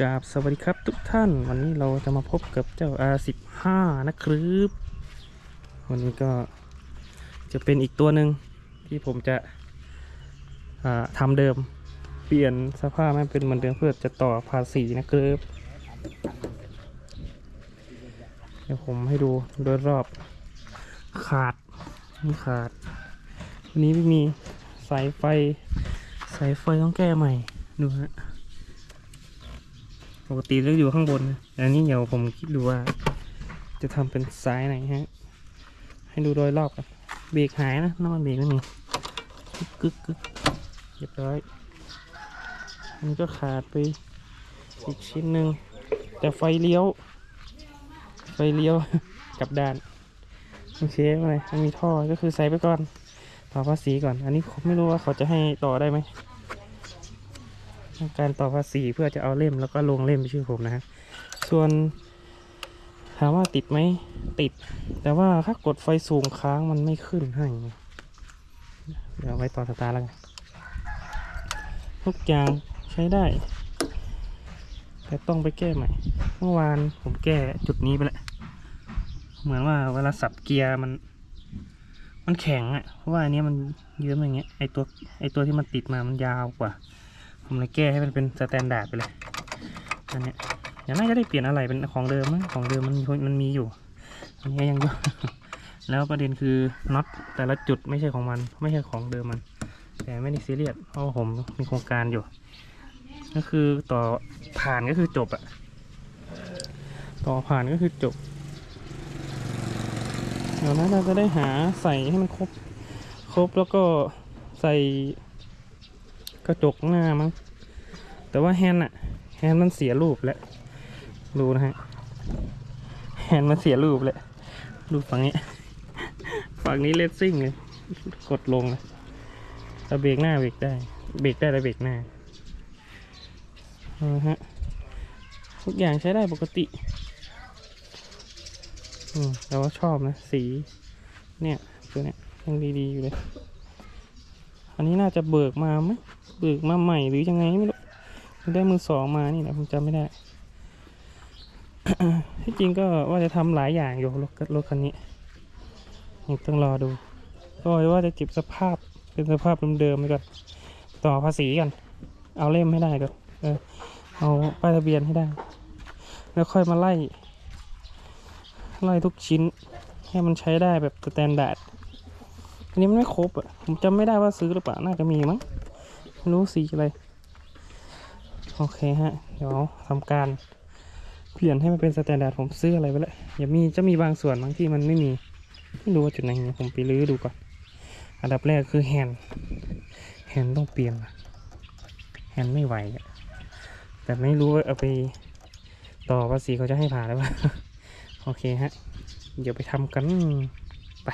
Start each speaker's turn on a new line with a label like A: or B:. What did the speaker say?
A: กราบสวัสดีครับทุกท่านวันนี้เราจะมาพบกับเจ้า R15 นะครับวันนี้ก็จะเป็นอีกตัวหนึ่งที่ผมจะทำเดิมเปลี่ยนสภาพให้เป็นเหมือนเดิมเพื่อจะต่อภาษีนะครับเดี๋ยวผมให้ดูโดยรอบขาดนี่ขาด วันนี้ไม่มีสายไฟสายไฟต้องแก้ใหม่ดูฮะ ปกติจะอยู่ข้างบนนะอันนี้เดี๋ยวผมคิดดูว่า จะทำเป็นซ้ายไหนฮะ ให้ดูโดยรอบกันเบรกหายนะน้ำมันเบรกไม่มีกึกกึกกึกเรียบร้อยมันก็ขาดไปอีกชิ้นหนึ่งแต่ไฟเลี้ยว ไฟเลี้ยวกับด้านโอเคไม่เป็นไรมันมีท่อก็คือใส่ไปก่อนต่อภาษีก่อน อันนี้ผมไม่รู้ว่าเขาจะให้ต่อได้ไหม การต่อภาษีเพื่อจะเอาเล่มแล้วก็ลงเล่มชื่อผมนะฮะส่วนถามว่าติดไหมติด แต่ว่าถ้ากดไฟสูงค้างมันไม่ขึ้นให้เดี๋ยวไว้ต่อสตาร์ทแล้วกันทุกอย่างใช้ได้ แต่ต้องไปแก้ใหม่ เมื่อวานผมแก้จุดนี้ไปแล้วเหมือนว่าเวลาสับเกียร์มัน มันแข็งอะ่ะเพราะว่าอันนี้มันเยื้อมอย่างเงี้ยไอตัวไอตัวที่มันติดมามันยาวกว่า ผมเลยแก้ให้มันเป็นสแตนดาร์ดไปเลยอันนี้อย่างน่าจะได้เปลี่ยนอะไรเป็นของเดิมมั้งของเดิมมันมันมีอยู่ อันนี้ยังอยู่แล้วประเด็นคือน็อตแต่ละจุดไม่ใช่ของมัน ไม่ใช่ของเดิมมัน แต่ไม่ได้ซีเรียสเพราะผมมีโครงการอยู่ ก็คือต่อผ่านก็คือจบอะต่อผ่านก็คือจบเดี๋ยวนะเราจะได้หาใส่ให้มันครบ ครบแล้วก็ใส่ กระจกหน้ามั้ง แต่ว่าแฮนด์อะแฮนมันเสียรูปแล้ว ดูนะฮะ แฮนมันเสียรูปแล้วดูฝั่งนี้ ฝั่งนี้เลสซิ่งเลย กดลงเลยแต่เบรกหน้าเบรกได้ เบรกได้แต่เบรกหน้าเอาละฮะ ทุกอย่างใช้ได้ปกติ อืมแต่ว่าชอบนะ สี เนี่ย ตัวเนี้ยยังดีๆอยู่เลย อันนี้น่าจะเบิกมาไหมเบิกมาใหม่หรือยังไงไม่รู้ได้มือสองมานี่แหละผมจำไม่ได้ที่จริงก็ว่าจะทำหลายอย่างอยู่รถรถคันนี้ยังต้องรอดู ก็ว่าจะเก็บสภาพเป็นสภาพเดิมๆไปก่อนต่อภาษีกัน เอาเล่มให้ได้ก่อนเออเอาป้ายทะเบียนให้ได้ แล้วค่อยมาไล่ ไล่ทุกชิ้น ให้มันใช้ได้แบบสแตนดาร์ด อันนี้มันไม่ครบอะ ผมจำไม่ได้ว่าซื้อหรือเปล่า น่าจะมีมั้งไม่รู้สีอะไร โอเคฮะ เดี๋ยวทำการเปลี่ยนให้มันเป็นสแตนดาร์ดผมซื้ออะไรไปแล้วอย่ามีจะมีบางส่วนบางที่มันไม่มี ไม่รู้ว่าจุดไหนมีผมไปรื้อดูก่อน อันดับแรกคือแฮนด์แฮนด์ต้องเปลี่ยนแฮนด์ไม่ไหว แต่ไม่รู้ว่าเอาไปต่อภาษีเขาจะให้ผ่าหรือเปล่า โอเคฮะ เดี๋ยวไปทำกันไป